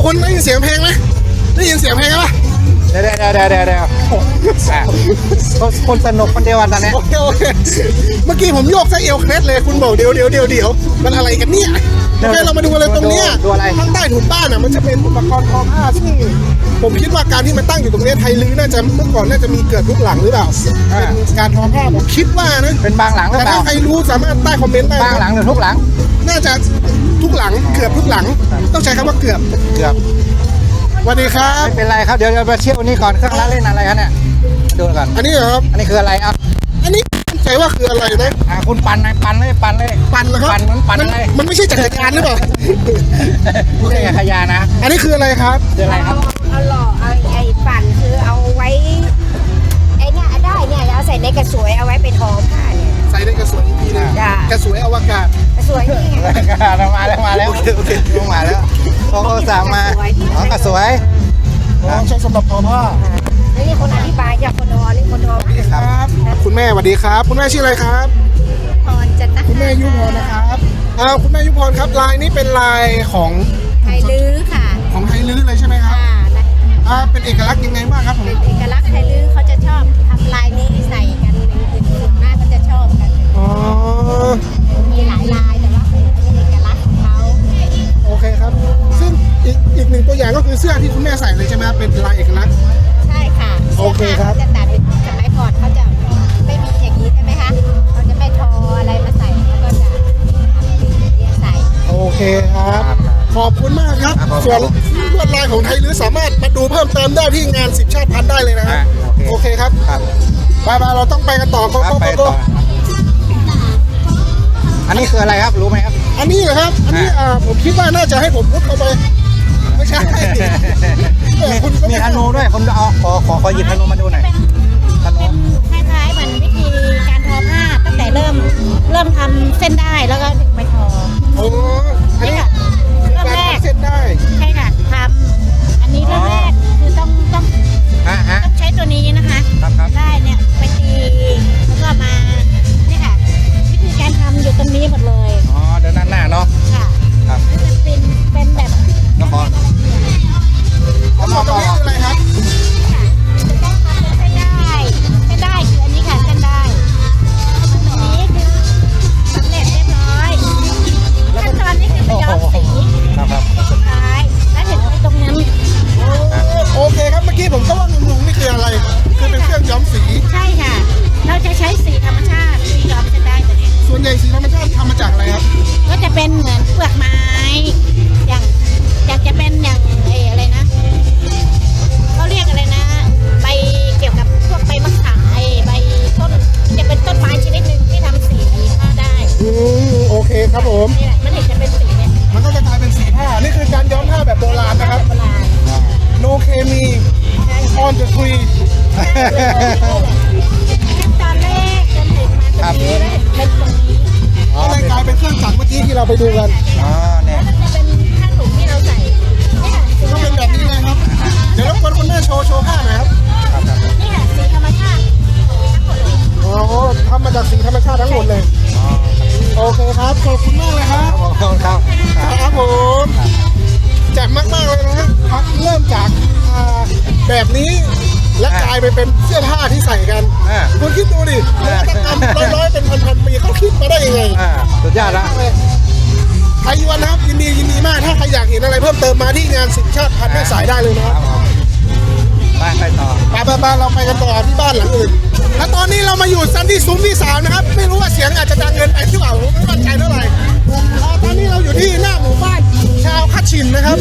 กคนได้ยินเสียงเพลงไหมได้ยินเสียงเพลงไหมเดี๋ยวเดี๋ยวเดี๋ยวเดี๋ยวเดี๋ยวอะคนคนสนุกคนเดียวกันตอนนี้โอเคโอเคเมื่อกี้ผมโยกซะเอวเคล็ดเลยคุณบอกเดี๋ยวเดี๋ยวเดี๋ยวเดี๋ยวมันอะไรกันเนี่ย โอเคเรามาดูอะไรตรงเนี้ยดูอะไร ข้างใต้ถุนบ้านอะมันจะเป็นอุปกรณ์ทอผ้าซึ่งผมคิดว่าการที่มันตั้งอยู่ตรงเนี้ยไทยลื้อน่าจะเมื่อก่อนน่าจะมีเกิดทุกหลังหรือเปล่าเป็นการทอผ้าผมคิดว่านะเป็นบางหลังหรือแต่เปล่าถ้าใครรู้สามารถใต้คอมเมนต์ได้บางหลังหรือทุกหลัง น่าจะทุกหลังเกือบทุกหลังต้องใช้คำว่าเกือบเกือบสวัสดีครับ ไม่เป็นไรครับเดี๋ยวเราไปเที่ยวนี่ก่อนเครื่องร้านเล่นอะไรครับเนี่ยดูก่อนอันนี้เหรอครับอันนี้คืออะไรอะ อันนี้ใจว่าคืออะไรนะ อะคุณปั่นไหมปั่นเลยปั่นเลย ปั่นเหรอครับปั่นเหมือนปั่นมัอะไร มันไม่ใช่จักรยานหรือเปล่า ไม่ใช่ขยานะอันนี้คืออะไรครับ คืออะไรครับ เอาหล่อเอาไอ้ปั่นคือเอาไว้ไอ้เนี่ยได้เนี่ยเอาใส่ในกระสวยเอาไว้เป็นทอผ้าเนี่ย ใส่ในกระสวยอีกทีหนึงจ้ะ กระสวยอวกาศ กระสวยนี่ไงเรามาแล้วมาแล้วโอเคโอเคลงมาแล้วโอ้โหสั่งมาอ๋อกระสวย อ๋อใช้สำหรับทอผ้าแล้ว นี่คนอธิบายจากคนทอนี่คนทอผ้าครับ คุณแม่สวัสดีครับ คุณแม่ชื่ออะไรครับพรจันทคุณแม่ยุพรนะครับอ่าคุณแม่ยุพรครับลายนี้เป็นลายของไทยลื้อค่ะ ของไทยลื้อเลยใช่ไหมครับอ่านะอ่าเป็นเอกลักษณ์ยังไงบ้างครับผมเป็นเอกลักษณ์ ส่วนลวดลายของไทยลื้อสามารถมาดูเพิ่มเติมได้ที่งานสิบชาติพันธุ์ได้เลยนะครัอะบโอโอเคเคครับครับไปไปเราต้องไปกันต่อโกครับโก้ไปโกต่โก้ออันนี้คืออะไรครับรู้ไหมครับ อันนี้เหรอครับอันนี้อ่าผมคิดว่าน่าจะให้ผมมุดเข้าไปไม่ใช่เออมีคุณก็มีไม่ธนูด้วยผมเอาขอขอขอหยิบธนูมาดูหน่อยธนูเป็นคล้ายๆเหมือนวิธีการทอผ้าตั้งแต่เริ่มเริ่มทำเส้นได้แล้วก็ถึงไปทอ โอ้ อันนี้เริ่มแรกเสร็จได้ใช่ค่ะทำอันนี้เริ่มแรกคือต้องต้องฮะฮะต้องใช้ตัวนี้นะคะครับครับได้เนี่ยไปตีแล้วก็มาเนี่ยค่ะวิธีการทำอยู่ตรงนี้หมดเลยอ๋อเดินด้านหน้าเนาะค่ะครับก็จะเป็นเป็นแบบแล้วขอผมบอกตรงนี้คืออะไรครับ on the tree ขั้นตอนแรกจนถึงมาตรงนี้แล้วเป็นตรงนี้ก็เลยกลายเป็นเครื่องจักรเมื่อกี้ที่เราไปดูกันอ๋อเนี่ยแล้วมันจะเป็นผ้าถุงที่เราใส่เนี่ยค่ะสีก็เป็นแบบนี้เลยครับ เดี๋ยวรบกวนคุณแม่โชว์โชว์ผ้าหน่อยครับครับครับนี่ค่ะสีธรรมชาติทั้งหมดเลยโอ้โหทำมาจากสีธรรมชาติทั้งหมดเลย อ๋อโอเคครับขอบคุณมากเลยครับ ครับผมครับ ครับครับผม แจ่มมากๆเลยนะครับเริ่มจากอ่าแบบนี้และกลายไปเป็นเสื้อผ้าที่ใส่กัน อ่า คุณคิดดูดินวัตกรรมร้อยๆเป็นพันๆปีเขาคิดมาได้ยังไง อ่าสุดยอดละ ไทยยวนนะครับยินดียินดีมาก ถ้าใครอยากเห็นอะไรเพิ่มเติมมาที่งานสินชาติพันธุ์แม่สายได้เลยนะคครัรับบผมไปไปต่อ ไปไปไปเราไปกันต่อที่บ้านหลังอื่น และตอนนี้เรามาอยู่ซันที่ซุ้มที่สามนะครับ ไม่รู้ว่าเสียงอาจจะดังเกินไปหรือเปล่าผมไม่มั่นใจเท่าไหร่อ่าตอนนี้เราอยู่ที่หน้าหมู่บ้าน ชาวคัดชินนะครับ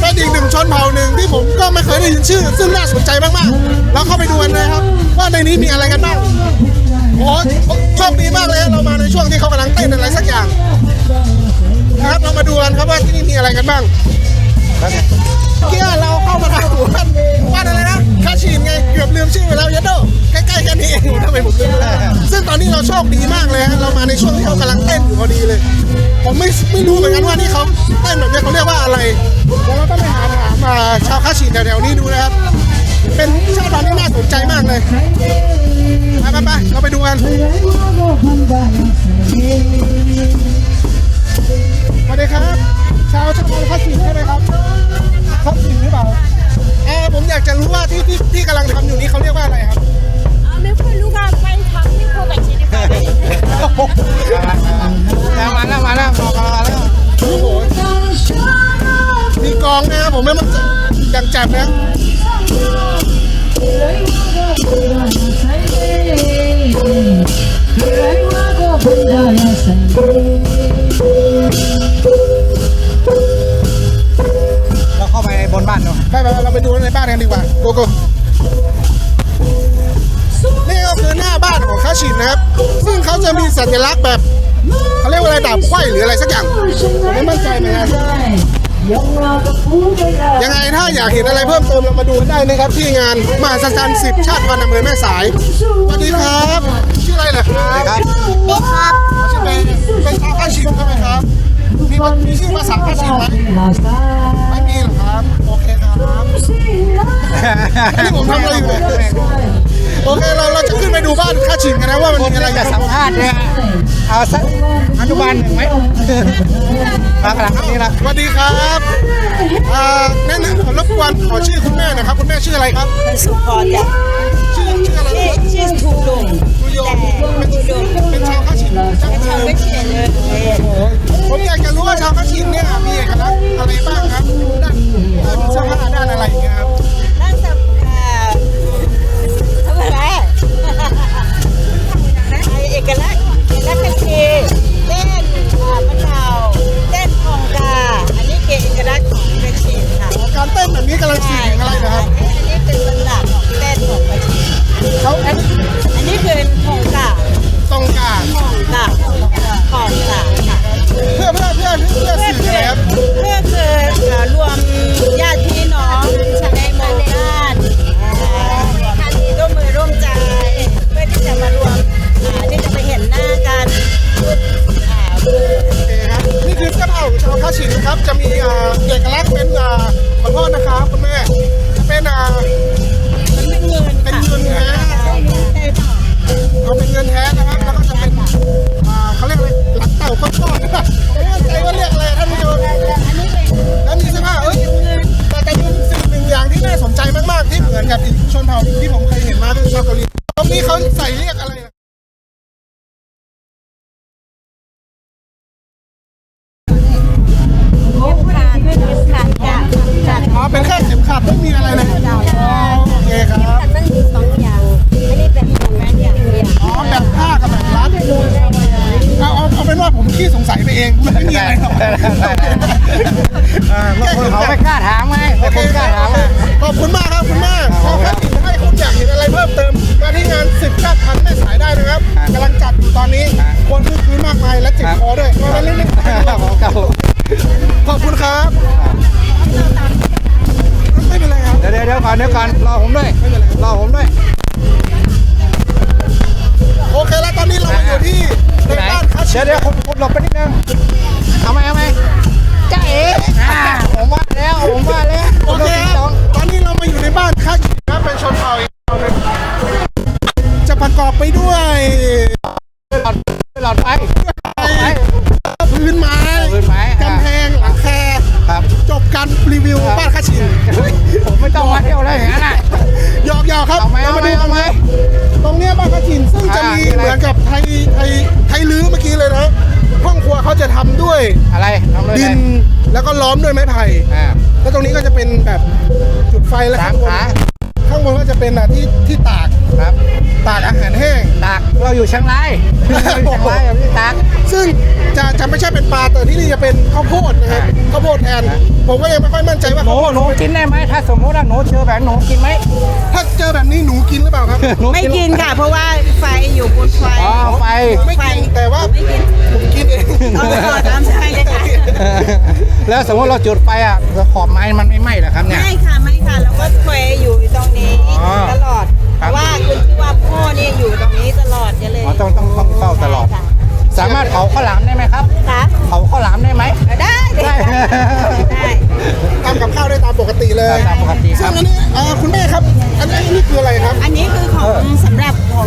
เป็นอีกหนึ่งชนเผ่าหนึ่งที่ผมก็ไม่เคยได้ยินชื่อ ซึ่งน่าสนใจมากๆเราเข้าไปดูกันนะครับ ว่าในนี้มีอะไรกันบ้างโอ้โหโชคดีมากเลยเรามาในช่วงที่เขากำลังเต้นอะไรสักอย่างนะครับเรามาดูกันครับว่าที่นี่มีอะไรกันบ้างเนี่ยเมื่อกี้เราเข้ามาทางหมู่บ้านบ้านอะไรนะคาชินไงเกือบลืมชื่อไปแล้วยัดโด คดีมากเลยฮะเรามาในช่วงที่เขากำลังเต้นอยู่พอดีเลย ผมไม่ไม่รู้เหมือนกันว่านี่เขาเต้นแบบนี้เขาเรียกว่าอะไรเดี๋ยวเราต้องไปหาถามมาชาวคาชินแถวๆนี้ดูนะครับ เป็นชาติพันที่น่าสนใจมากเลยไปไปไปเราไปดูกันสวัสดีครับ ชาวชาวคาชินใช่ไหมครับคาชิหรือเปล่าเออผมอยากจะรู้ว่าที่ที่กำลังทำอยู่นี้เขาเรียกว่าอะไรครับไม่ค่อยรู้ค่ะไปทำที่โคแบบนี้ ดีกว่าแล้วมาแล้วมาแล้วมาแล้วโอ้โหมีกองนะครับผมไม่มันยังจับนะเราเข้าไปบนบ้านเนาะไปไปเราไปดูในบ้านกันดีกว่าโกโก้นี่ก็ คือหน้าบ้านของคาชินนะครับ ซึ่งเขาจะมีสัญลักษณ์แบบเขาเรียกว่าอะไรดาบไขว้หรืออะไรสักอย่างผมไม่มั่นใจเหมือนกันยังไงถ้าอยากเห็นอะไรเพิ่มเติมเรามาดูกันได้นะครับ ที่งานมหัศจรรย์สิบชาติพันธุ์อำเภอแม่สายสวัสดีครับชื่ออะไรเหรอครับครับนี่ครับชื่อเป็นเป็นชาวคาชินใช่ไหมครับมีมีชื่อภาษาคาชินไหมไม่มีหรอครับโอเคครับอันนี้ผมทำอะไรอยู่เนี่ย โอเคเราเราจะขึ้นไปดูบ้านคาชินกันนะว่ามันผมมีอะไรจะสัมภาษณ์เนี่ยเอาสักอนุบาลหนึ่งไหมมาขนาดนี้ละสวัสดีครับอ่าแนะนำขอรบกวนขอชื่อคุณแม่หนะครับคุณแม่ชื่ออะไรครับ สุพรจ้ะชื่อชื่ออะไรครับชื่อทูดงคุณโยมเป็นเป็นชาวคาชินจังชาวเลไม่ยเขียนเลยผมอยากจะรู้ว่าชาวคาชินเนี่ยมีเอกลักษณ์อะไรบ้างครับด้านเสื้อผ้าด้านอะไรอย่างเงี้ยครับ เอาเป็นว่าผมขี้สงสัยไปเองไม่มีอะไรหรอกอ่าเขาไม่กล้าถามไงโอแต่เคผมกคล้ารับถามอะขอบคุณมากครับคุณแม่ขอแค่ติดให้คุณอยากเห็นอะไรเพิ่มเติมมาที่งานสิบชาติพันธุ์แม่สายได้นะครับกำลังจัดอยู่ตอนนี้คนคึกคืนมากมายและเจ็บคอด้วยมาเล่นๆครับผมครับผมขอบคุณครับไม่เป็นไรครับเดี๋ยวเดี๋ยวเดี๋ยวก่อนเดี๋ยวก่อนรอผมด้วยรอผมด้วย โอเคแล้วตอนนี้เรามาอยู่ที่ในไหนบ้านคัชเดี๋ยวเดี๋ยวผมผมหลบไปนิดนึงเอาไหมเอาไหมจ้าเอ๋อ่าผมว่าแล้วผมว่าแล้วโอเคผมคโดรับนติ๊งตอนนี้เรามาอยู่ในบ้านคัชครับเป็นชนเผ่าอีกเผ่าหนึ่งจะประกอบไปด้วยต๊องหลอดไฟหลอดไฟพื้นไม้พื้นไม้อะกำแพงหลังคาครับจบการรีวิวบ้านคัชินผมไม่ต้องมาเที่ยวเลยอย่างนั้นน่ะ หยอกหยอกครับเอาไหมเอาไหมดูเอาไหมตรงเนี้ยบ้านคัชินซึ่งจะอ่ามีมีอะไร เหมือนกับไทยไทยไทยลื้อเมื่อกี้เลยนะห้องครัวเขาจะทำด้วยอะไรทำเลยดิเลยนแล้วก็ล้อมด้วยไม้ไผ่อ่าแล้วตรงนี้ก็จะเป็นแบบจุดไฟแล้วสามข้างบนขา ข้างบนก็จะเป็นอะที่ที่ตากครับ ตากอาหารแห้งตากเราอยู่เชียงรายเราอยู่เชียงรายแบบนี้ตากซึ่งจะจะไม่ใช่เป็นปลาแต่ที่นี่จะเป็นข้าวโพดนะครับอ่าข้าวโพดแทน ผมก็ยังไม่ค่อยมั่นใจว่าหนูข้าวโพดหนูกินได้ไหมถ้าสมมติว่าหนูเจอแบบหนูกินไหมถ้าเจอแบบนี้หนูกินหรือเปล่าครับหนูไม่กินค่ะ เพราะว่าไฟอยู่บนไฟ อ๋อไฟ ไม่กินแต่ว่าไม่กิน ผมกินเองเอาต่อตามใจเลยค่ะแล้วสมมติเราจุดไฟอะขอบไม้มันไม่ไหม้เหรอครับเนี่ย ไม่ค่ะไม่ค่ะ แล้วก็เคยอยู่ตรงนี้อ๋อตลอดคเพรับราะว่าคุณที่ว่าพ่อเนี่ยอยู่ตรงนี้ตลอดจะเลยอ๋อต้องต้องต้องเฝ้าตลอด ค่ะสามารถเผาข้าวหลามได้ไหมครับค่ะเผาข้าวหลามได้ไหม ได้เลยได้ ค่ะได้ทำกับข้าวได้ตามปกติเลยตามปกติคซึ่รังบ อันนี้อ่าคุณแม่ครับ อันนี้นี่คืออะไรครับ อันนี้คือของสำหรับของ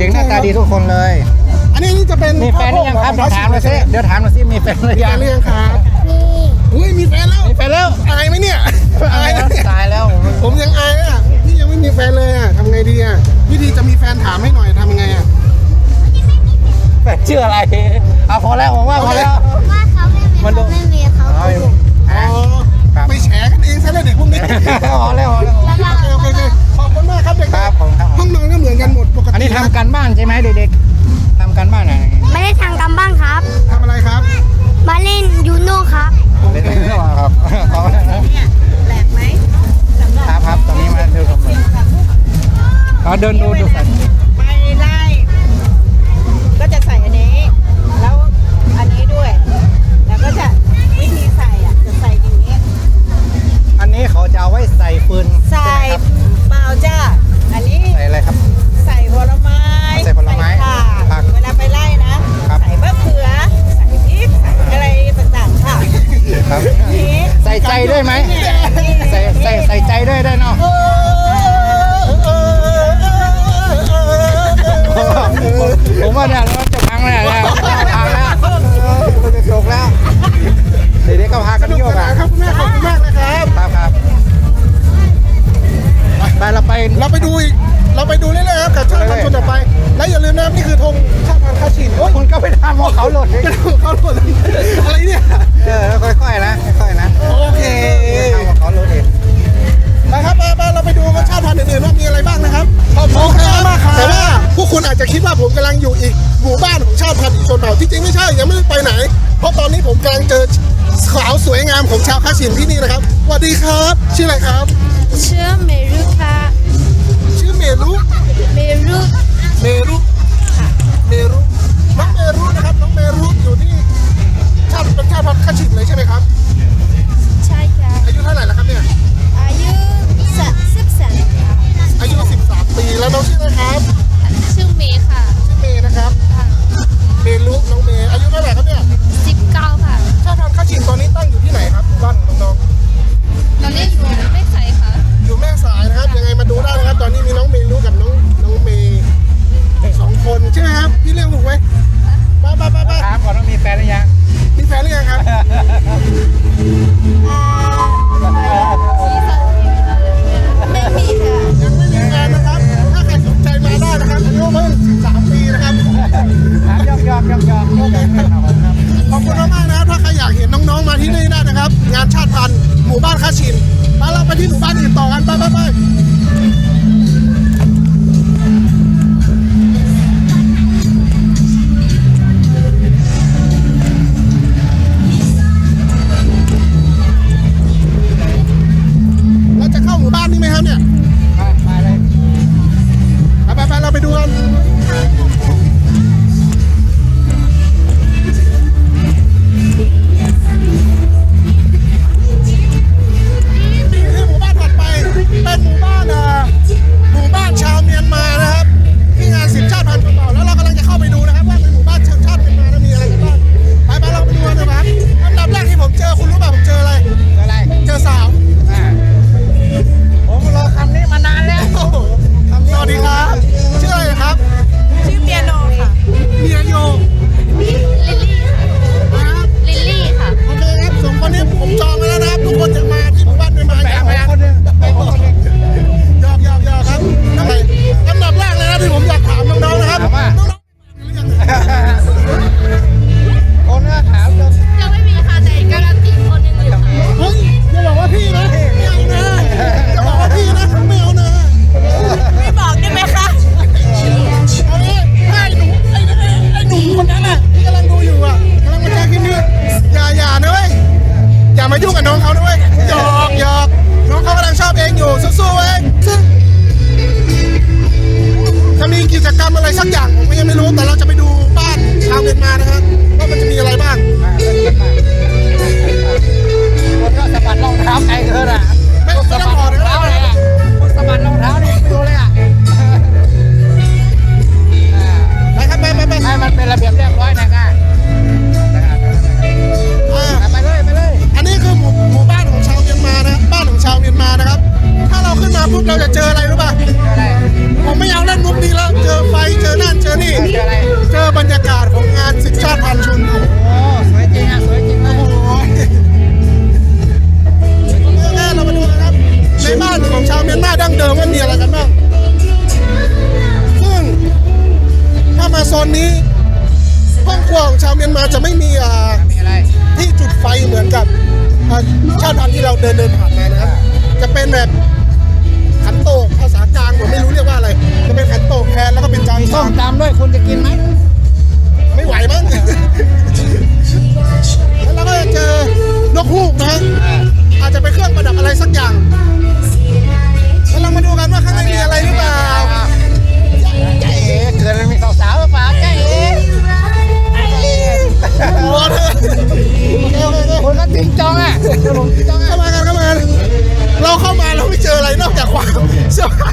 เด็กๆหน้าตาดีทุกคนเลย อันนี้นี่จะเป็นมีแฟนหรือยังครับพ่เดี๋อยวถามหน่อยสิเดี๋ยวถามหน่อยสิมีแฟนหรือมีแฟยังนหรือยังครับอุ้ยมีแฟนแล้วมีแฟนแล้วอายไหมเนี่ยอายนะเนี่ยตายแล้วผมยังอายอะนี่ยังไม่มีแฟนเลยอะทำไงดีอะวิธีจะมีแฟนถามให้หน่อยทำยังไงอะแฟนชื่ออะไรเอาพอแล้วผมว่าพอแล้ว ว่าเขาไม่มีมันดู เขาไม่มีเขาเอาอยู่อ๋อครับไปแฉกันเองซะแล้วเด็กพวกนี้ พอแล้วพอแล้ว โอเคโอเคโอเค ขอบคุณมากครับเด็กๆครับผมครับ ห้องนอนก็เหมือนกันหมดปกติอันนี้ทำกันบ้านใช่ไหมเด็กๆทำกันบ้านอะไรไม่ได้ทางกำบ้างครับ ทำอะไรครับมาเล่นยูโน่ครับ เล่นๆครับขอบคุณนะครับเนี่ยแปลกไหมสำหรับครับครับตอนนี้มาดูสำรวจเราเดินดูดูกัน อีก เราไปดูเรื่อยๆครับกับชาติพันธุ์ชนต่อไป และอย่าลืมนะครับนี่คือธงชาติพันธุ์คาชินโอ้ยคุณก็ไปทำของเขาหล่นเลยเป็นของเขาหมดเลยอะไรเนี่ยเออค่อยๆนะค่อยๆนะโอเคทำของเขาหล่นเองนะครับไปไปเราไปดูว่าชาติพันธุ์อื่นๆว่ามีอะไรบ้างนะครับขอบคุณมากครับแต่ว่าพวกคุณอาจจะคิดว่าผมกำลังอยู่อีกหมู่บ้านของชาติพันธุ์อีกชนเผ่าที่จริงไม่ใช่ยังไม่ได้ไปไหน เพราะตอนนี้ผมกำลังเจอสาวสวยงามของชาวคาชินที่นี่นะครับสวัสดีครับ ชื่ออะไรครับชื่อเมรุ ค่ะชื่อเม อ่าชาติพันธุ์ที่เราเดินเดินผ่านมานะครับ จะเป็นแบบขันโตกภาษากลางผมไม่รู้เรียกว่าอะไร จะเป็นขันโตกแทนแล้วก็เป็นจานส้ส้มมตำด้วยคุณจะกินไหมไม่ไหวมั้ง แล้วเราก็จะเจอนกฮูกนะฮะอาจจะเป็นเครื่องประดับอะไรสักอย่างแล้วเรามาดูกันว่าข้างในมีอะไรหรือเปล่า ใจเอ๋เกิดมันมีสาวๆหรือเปล่าใจเอ๋ โอ้โหเธอโอเคโอเคโอเคคุณก็จริงจังอะเข้ามากันเข้ามากันเราเข้ามาเราไม่เจออะไรนอกจากความเสื้อผ้า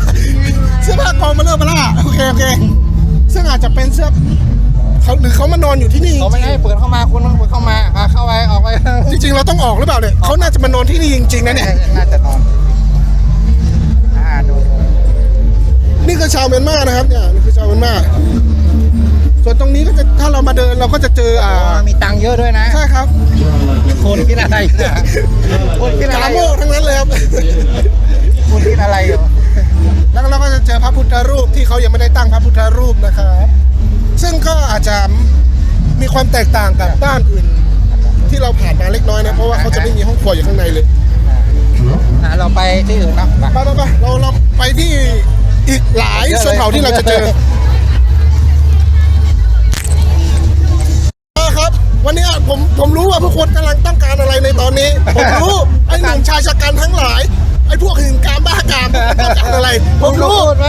เสื้อผ้ากองมาเริ่มมาล่าโอเคโอเคซึ่งอาจจะเป็นเสื้อเขาหรือเขามานอนอยู่ที่นี่เขาไม่ให้เปิดเข้ามาคุณต้องเปิดเข้ามาอะเข้าไปออกไปจริงๆเราต้องออกหรือเปล่าเนี่ยเขาน่าจะมานอนที่นี่จริงๆนะเนี่ยน่าจะนอนอ่าดูนี่คือชาวเมียนมานะครับเนี่ยนี่คือชาวเมียนมา ส่วนตรงนี้ก็จะถ้าเรามาเดินเราก็จะเจออ่าอ๋อมีตังค์เยอะด้วยนะ ใช่ครับคุณคิดอะไรเนี่ยคุณคิดอะไรกาโมทั้งนั้นเลยครับคุณคิดอะไรอยู่แล้วเราก็จะเจอพระพุทธรูปที่เขายังไม่ได้ตั้งพระพุทธรูปนะครับ ซึ่งก็อาจจะมีความแตกต่างกับบ้านอื่น ที่เราผ่านมาเล็กน้อยนะเพราะว่าเขาจะไม่มีห้องครัวอยู่ข้างในเลยอะเราไปที่อื่นเนาะไปไปไปไปเราเราไปที่อีกหลายชนเผ่าที่เราจะเจอ ผมผมรู้ว่าพวกคุณกำลังต้องการอะไรในตอนนี้ ผมรู้ ไอ้หนุ่มชายชะกันทั้งหลาย ไอ้พวกหื่นกามบ้ากามต้องการอะไร ผมรู้พูดไหม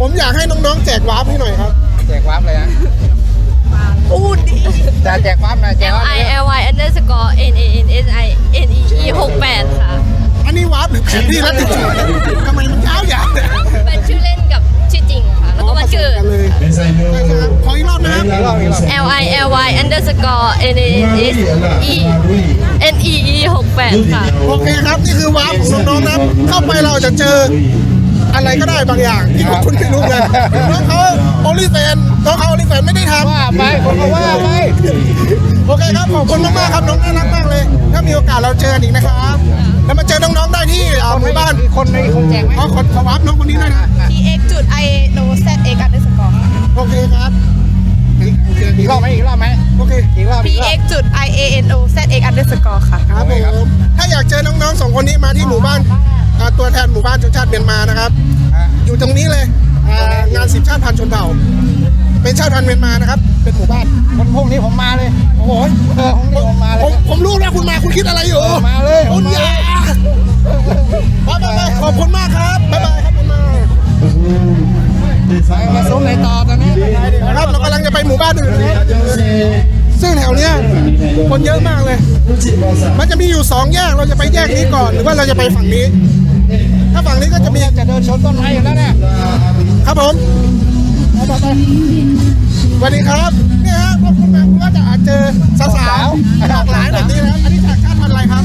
ผมอยากให้น้องๆแจกวาร์ปให้หน่อยครับ แจกวาร์ปเลยนะพูดดิ จะแจกวาร์ปหน่อยแจก L วาร์ป I เลย L Y underscore N A N S I N E E หกแปดค่ะ อันนี้วาร์ปหรือแผนที่ลัดติจูทำไมมันยาวยาวเนี่ยเป็นชื่อเล่นกับชื่อจริงค่ะ แล้วก็วันเกิดกันเลยใช่ครับ ขออีกรอบนะครับอีกรอบอีกรอบ L I L Y underscore N A N S E N E E หกแปดค่ะ โอเคครับ นี่คือวาร์ปของน้องๆนะครับ เข้าไปเราจะเจออะไรก็ได้บางอย่างที่พวกคุณไม่รู้กันน้องเขาโอลิแฟนน้องเขาโอลิแฟนไม่ได้ทำว่าไปคนก็ว่าไปโอเคครับ ขอบคุณมากๆครับ น้องน่ารักมากเลย ถ้ามีโอกาสเราเจอกันอีกนะครับ แล้วมาเจอน้องๆได้ที่อ่าหมู่บ้านคนในคนแจกไหมเอาขอขอวาร์ปน้องคนนี้หน่อยนะ T X จุด I O Z X underscore ค่ะโอเคครับโอเคอีกรอบไหมอีกรอบไหมโอเค อีกรอบ P อีกรอบ X จุด I A N O Z X underscore ค่ะ ครับผมถ้าอยากเจอน้องๆสองคนนี้มาที่หมู่บ้านอ่าตัวแทนหมู่บ้านชนชาติเมียนมานะครับอะอยู่ตรงนี้เลยอ่างานสิบชาติพันธุ์ชนเผ่าเป็นชาติพันธุ์เมียนมานะครับ เป็นหมู่บ้านวันพรุ่งนี้ผมมาเลย โอ้โหเออพรุ่งนี้ผมมาเลผมยผมรู้แล้วคุณมาคุณคิดอะไรอยู่มาเลยคุณอย่าไปไปไปขอบคุณมากครับบ๊ายบายครับคุณมาไปมาซุ้มไหนต่อตอนนี้ครับเรากำลังจะไปหมู่บ้านอื่นนะครับซึ่งแถวเนี้ยคนเยอะมากเลย มันจะมีอยู่สองแยกเราจะไปแยกนี้ก่อน หรือว่าเราจะไปฝั่งนี้ ถ้าฝั่งนี้ก็จะมีจะเดินชนต้นไม้อยู่แล้วเนี่ยครับผม ไปไปไป สวัสดีครับเนี่ยฮะพวกคุณมาคุณก็จะอาจเจอสาวๆหลากหลายแบบนี้นะครับอันนี้จากชาติพันธุ์อะไรครับ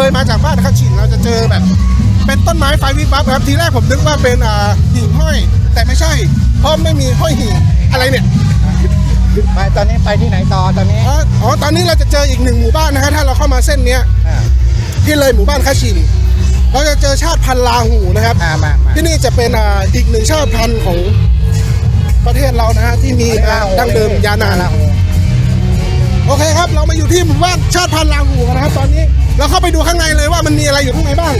เราเลยมาจากบ้านข้าชินเราจะเจอแบบ เป็นต้นไม้ไฟวิบวับครับทีแรกผมนึกว่าเป็นอ่าหิ่งห้อย แต่ไม่ใช่ เพราะไม่มีห้อยหิ่งอะไรเนี่ยไปตอนนี้ไปที่ไหนต่อตอนนี้อ๋ออ๋อตอนนี้เราจะเจออีกหนึ่งหมู่บ้านนะฮะถ้าเราเข้ามาเส้นเนี้ยอ่าที่เลยหมู่บ้านข้าชินเราจะเจอชาติพันธุ์ลาหูนะครับ อ่ามามา ที่นี่จะเป็นอ่าอีกหนึ่งชาติพันธุ์ของประเทศเรานะฮะที่มีอ่าดั้งเดิมยาวนานลาหูโอเคครับ เรามาอยู่ที่หมู่บ้านชาติพันธุ์ลาหูกันนะครับ ตอนนี้ เราเข้าไปดูข้างในเลยว่ามันมีอะไรอยู่ข้างในบ้าง